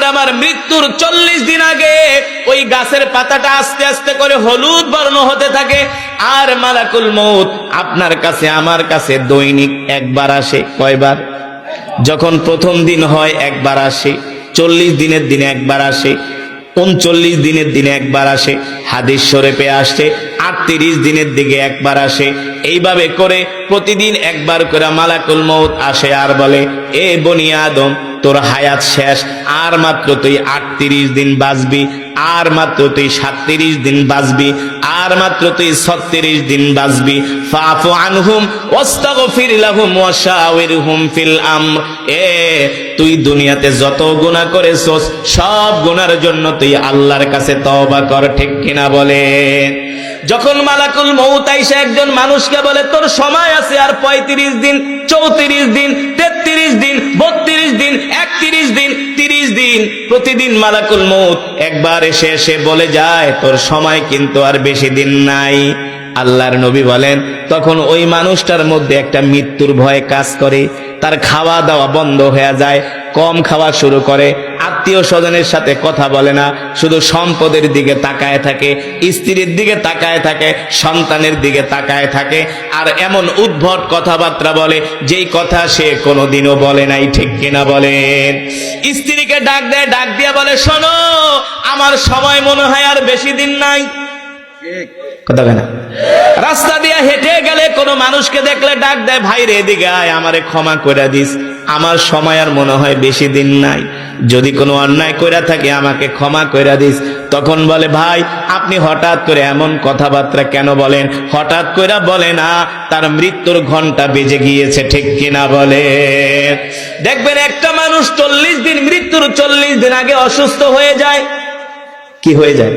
আপনার আমার মৃত্যুর চল্লিশ দিন আগে ওই গাছের পাতাটা আস্তে আস্তে করে হলুদ বর্ণ হতে থাকে। আর মালাকুল মৌত আপনার কাছে, আমার কাছে দৈনিক একবার আসে। কয়বার? যখন প্রথম দিন হয়, একবার আসে। চল্লিশ দিনের দিনে একবার আসে। উনচল্লিশ দিনের দিনে একবার আসে। হাদিস শরীফে আসে, আটত্রিশ দিনের দিকে একবার আসে। এইভাবে করে প্রতিদিন একবার করে মালাকুল মৌত আসে আর বলে, এ বনি আদম তোর হায়াত শেষ, আর মাত্র তুই আটত্রিশ দিন বাঁচবি, আর মাত্র তুই সাতত্রিশ দিন বাঁচবি, আর মাত্র তুই ছত্রিশ দিন বাঁচবি। তুই দুনিয়াতে যত সব গুনার জন্য তুই আল্লাহর কাছে তওবা কর, ঠিক কিনা বলে? যখন মালাকুল মৌত আইসা একজন মানুষকে বলে, তোর সময় আছে আর পঁয়ত্রিশ দিন, চৌত্রিশ দিন, তেত্রিশ দিন, বত্রিশ দিন, একত্রিশ দিন, তিরিশ দিন, প্রতিদিন মালাকুল মৌত একবার এসে এসে বলে যায়, তোর সময় কিন্তু আর বেশি দিন নাই। আল্লাহর নবী বলেন, তখন ওই মানুষটার মধ্যে একটা মৃত্যুর ভয় কাজ করে। তার খাওয়া দাওয়া বন্ধ হয়ে যায়। কম খাওয়া শুরু করে, আত্মীয় স্বজনের সাথে কথা বলে না, শুধু সম্পদের দিকে তাকায় থাকে, স্ত্রীর দিকে তাকায় থাকে, সন্তানের দিকে তাকায় থাকে, আর এমন উদ্ভট কথাবার্তা বলে, যেই কথা সে কোনোদিনও বলে নাই, ঠিক কিনা বলেন? স্ত্রীকে ডাক দেয়, ডাক দিয়ে বলে, শোনো, আমার সময় মনে হয় আর বেশি দিন নাই। রাস্তা দিয়ে হেঁটে গেলে কোনো মানুষকে দেখলে ডাক দেয়, ভাই রে, এদিকে আয়, আমারে ক্ষমা করে দিস। আমার সময় আর মনে হয় বেশি দিন নাই। যদি কোনো অন্যায় কইরা থাকে, আমাকে ক্ষমা কইরা দিস। তখন বলে, ভাই, আপনি হঠাৎ করে এমন কথাবার্তা কেন বলেন? হঠাৎ কইরা বলে না, তার মৃত্যুর ঘণ্টা বেজে গিয়েছে, ঠিক কিনা বলে? দেখবেন একটা মানুষ চল্লিশ দিন, মৃত্যুর চল্লিশ দিন আগে অসুস্থ হয়ে যায়। কি হয়ে যায়?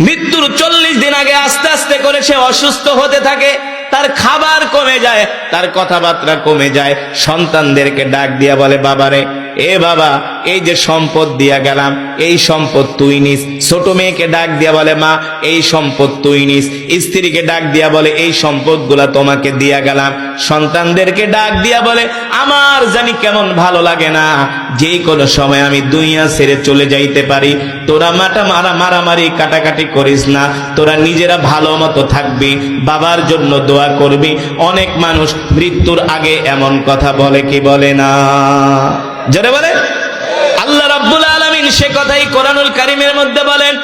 মৃত্যুর চল্লিশ দিন আগে আস্তে আস্তে করে সে অসুস্থ হতে থাকে। তার খাবার কমে যায় তার কথাবার্তা কমে যায়। সন্তানদেরকে ডাক দিয়া বলে বাবারে এ বাবা, এই যে সম্পদ দিয়া গেলাম, এই সম্পদ তুই নিস। ছোট মেয়েকে ডাক দিয়া বলে, মা, এই সম্পদ তুই নিস। স্ত্রীকে ডাক দিয়া বলে, এই সম্পদগুলা তোমাকে দিয়া গেলাম। সন্তানদেরকে ডাক দিয়া বলে, আমার জানি কেমন ভালো লাগে না। যে কোনো সময় আমি দুইয়া ছেড়ে চলে যাইতে পারি। তোরা মাটা মারা মারামারি কাটাকাটি করিস না। তোরা নিজেরা ভালো মতো থাকবি, বাবার জন্য দোয়া করবি। অনেক মানুষ মৃত্যুর আগে এমন কথা বলে কি বলে না। জোরে বলে আল্লাহ রাব্বুল আলামিন সে কথাই কোরআনুল কারীমের মধ্যে বলেন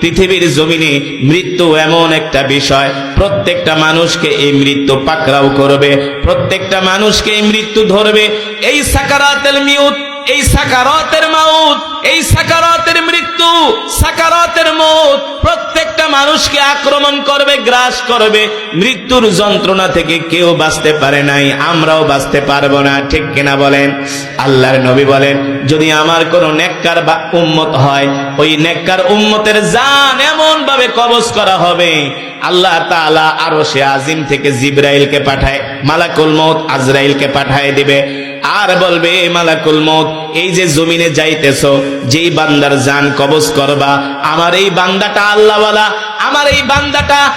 পৃথিবীর জমিনে মৃত্যু এমন একটা বিষয়, প্রত্যেকটা মানুষকে এই মৃত্যু পাকড়াও করবে, প্রত্যেকটা মানুষকে এই মৃত্যু ধরবে। এই সাকারাতেল মিউত এই সাকারতের মাউত, এই সাকারতের মৃত্যু, সাকারতের মৌত, প্রত্যেকটা মানুষকে আক্রমণ করবে, গ্রাস করবে। মৃত্যুর যন্ত্রণা থেকে কেউ বাঁচতে পারে নাই, আমরাও বাঁচতে পারব না, ঠিক কিনা বলেন? আল্লাহর নবী বলেন, যদি আমার কোনো নেককার বা উম্মত হয়, ওই নেককার উম্মতের জান এমন ভাবে কবজ করা হবে, আল্লাহ তাআলা আরও সে আজিম থেকে জিব্রাইলকে পাঠায়, মালাকুল মৌত আজরাইলকে পাঠায় দিবে। আর বলবে, "এ মালাকুল মত এই যে জমিনে যাইতেছ, যেই বান্দার জান কবজ করবা, আমার এই বান্দাটা আল্লাহওয়ালা, আমার এই বান্দাটা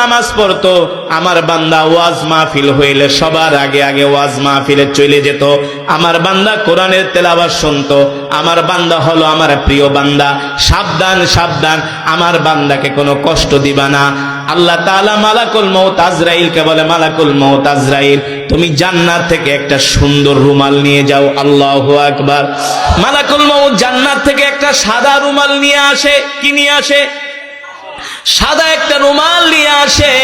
নামাজ পড়তো, আমার বান্দা ওয়াজ মাহফিল হইলে সবার আগে আগে ওয়াজ মাহফিলে চলে যেত। আমার বান্দা কোরআনের তেলাওয়াত শুনতো, আমার বান্দা হলো আমার প্রিয় বান্দা। সাবধান সাবধান, আমার বান্দাকে কোনো কষ্ট দিবা না। আল্লাহ তাআলা মালাকুল মৌত আজরাইলকে বলে, মালাকুল মৌত আজরাইল, তুমি জান্নাত থেকে একটা সুন্দর রুমাল নিয়ে যাও, আল্লাহু আকবার। মালাকুল মৌত জান্নাত থেকে একটা সাদা রুমাল নিয়ে আসে, কি নিয়ে আসে? সাদা একটা রুমাল নিয়ে আসে।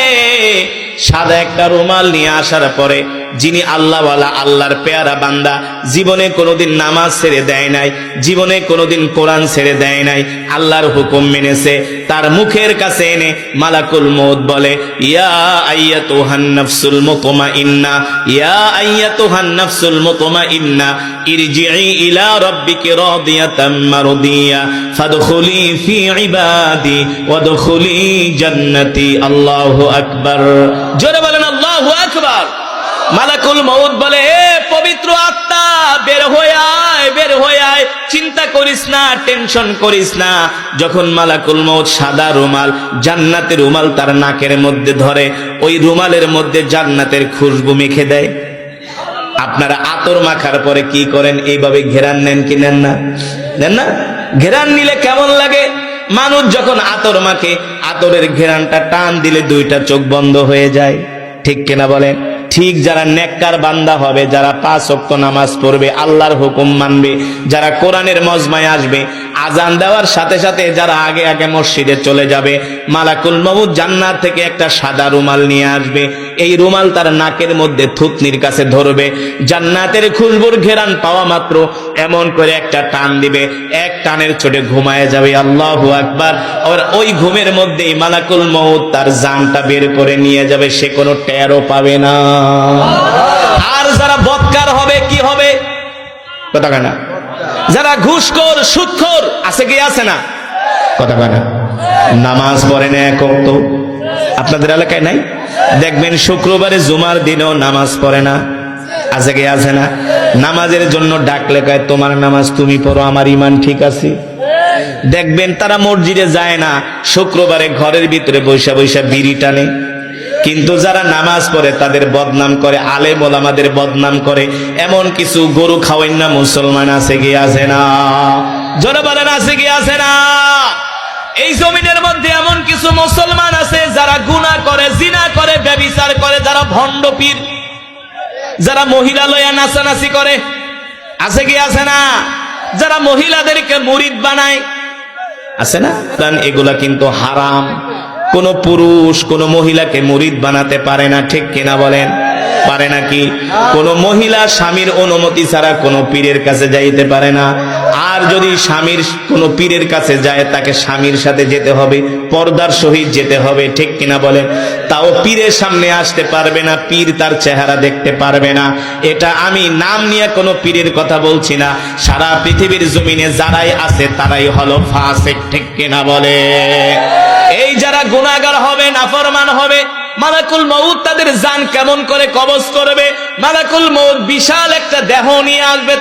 সাদা একটা রুমাল নিয়ে আসার পরে যিনি আল্লাহওয়ালা, আল্লাহর পেয়ারা বান্দা, জীবনে কোনোদিন নামাজ ছেড়ে দেয় নাই, জীবনে কোনোদিন কোরআন ছেড়ে দেয় নাই, আল্লাহর হুকুম মেনেছে, তার মুখের কাছে এনে মালাকুল মৌত বলে, ইয়া আইয়াতুহান নাফসুল মুতমাইন্না, ইয়া আইয়াতুহান নাফসুল মুতমাইন্না ইরজিই ইলা রাব্বিকি রাদিয়াতাম মারদিয়া, ফাদখুলি ফি ইবাদি, ওয়াদখুলি জান্নাতি, আল্লাহু আকবার। জোরে বলেন, আল্লাহু আকবার। মালাকুল মউত বলে, এ পবিত্র আত্মা, বের হয়ে আয়, বের হয়ে আয়। চিন্তা করিস না, টেনশন করিস না। যখন মালাকুল মৌত সাদা রুমাল, জান্নাতের রুমাল তার নাকের মধ্যে ধরে, ওই রুমালের মধ্যে জান্নাতের খুশবু মেখে দেয়। আপনারা আতর মাখার পরে কি করেন? এইভাবে ঘেরান নেন কি নেন না? নেন না? ঘেরান নিলে কেমন লাগে? মানুষ যখন আতর মাখে, আতরের ঘেরানটা টান দিলে দুইটা চোখ বন্ধ হয়ে যায়। ঠিক কিনা বলেন? ঠিক যারা নেককার বান্দা হবে, যারা পাঁচ অক্ত নামাজ পড়বে, আল্লাহর হুকুম মানবে, যারা কোরআনের মজমায় আসবে আজান দেওয়ার সাথে সাথে যারা আগে আগে মসজিদে চলে যাবে, মালাকুল মহুদ জান্নাত থেকে একটা সাদা রুমাল নিয়ে আসবে। এই রুমাল তার নাকের মধ্যে থুতনির কাছে ধরবে। জান্নাতের খুশবুর ঘেরান পাওয়া মাত্র এমন করে একটা টান দিবে। এক টানের ছোটে ঘুমায় যাবে, আল্লাহ আকবার। আর ওই ঘুমের মধ্যেই মালাকুল মহুদ তার জানটা বের করে নিয়ে যাবে, সে কোনো টেরও পাবে না। আর যারা বৎকার হবে, কি হবে? কথা কয় না। যারা ঘুষখোর, সুদখোর, আছে কি, আছে না? কথা কয় না। নামাজ পড়ে না এক অক্ত আপনাদের এলাকায় নাই? দেখবেন শুক্রবারে জুমার দিনও নামাজ পড়ে না। আছে কি, আছে না? নামাজের জন্য ডাকলে কয়, তোমার নামাজ তুমি পড়ো, আমার ইমান ঠিক আছে। দেখবেন তারা মসজিদে যায় না, শুক্রবারে ঘরের ভিতরে বৈশা বৈশা বিড়ি টানে। কিন্তু যারা নামাজ পড়ে, তাদের বদনাম করে, আলেম ওলামাদের বদনাম করে। এমন কিছু গরু খাওয়াই না, মুসলমান আছে কি আছে না? জোরে আছে কি আছে না? এই জমিনের মধ্যে এমন কিছু মুসলমান আছে, যারা গুনাহ করে, জিনা করে, ব্যবিচার করে, যারা ভণ্ড পীর, যারা মহিলা লয়া নাচানাচি করে। আছে কি আছে না? যারা মহিলাদেরকে মুরিদ বানায়। আছে না? এগুলা কিন্তু হারাম। কোন পুরুষ কোন মহিলাকে মুরিদ বানাতে পারে না ঠিক কিনা বলেন? পারে নাকি? কোন মহিলা স্বামীর অনুমতি ছাড়া কোন পীরের কাছে যাইতে পারে না। আর যদি স্বামীর কোন পীরের কাছে যায়, তাকে স্বামীর সাথে যেতে হবে, পর্দার সহিত যেতে হবে, ঠিক কিনা বলেন তাও পীরের সামনে আসতে পারবে না, পীর তার চেহারা দেখতে পারবে না। এটা আমি নাম নিয়ে কোনো পীরের কথা বলছি না। সারা পৃথিবীর জমিনে যারাই আছে, তারাই হলো ফাসেক, ঠিক কিনা বলে? এই যারা গুণাগার হবে, নাফরমান হবে মালাকুল মৌদ তাদের জান কেমন করে কবজ করবে? মালাকুল মৌদ বিশাল একটা দেহ নিয়ে আসবে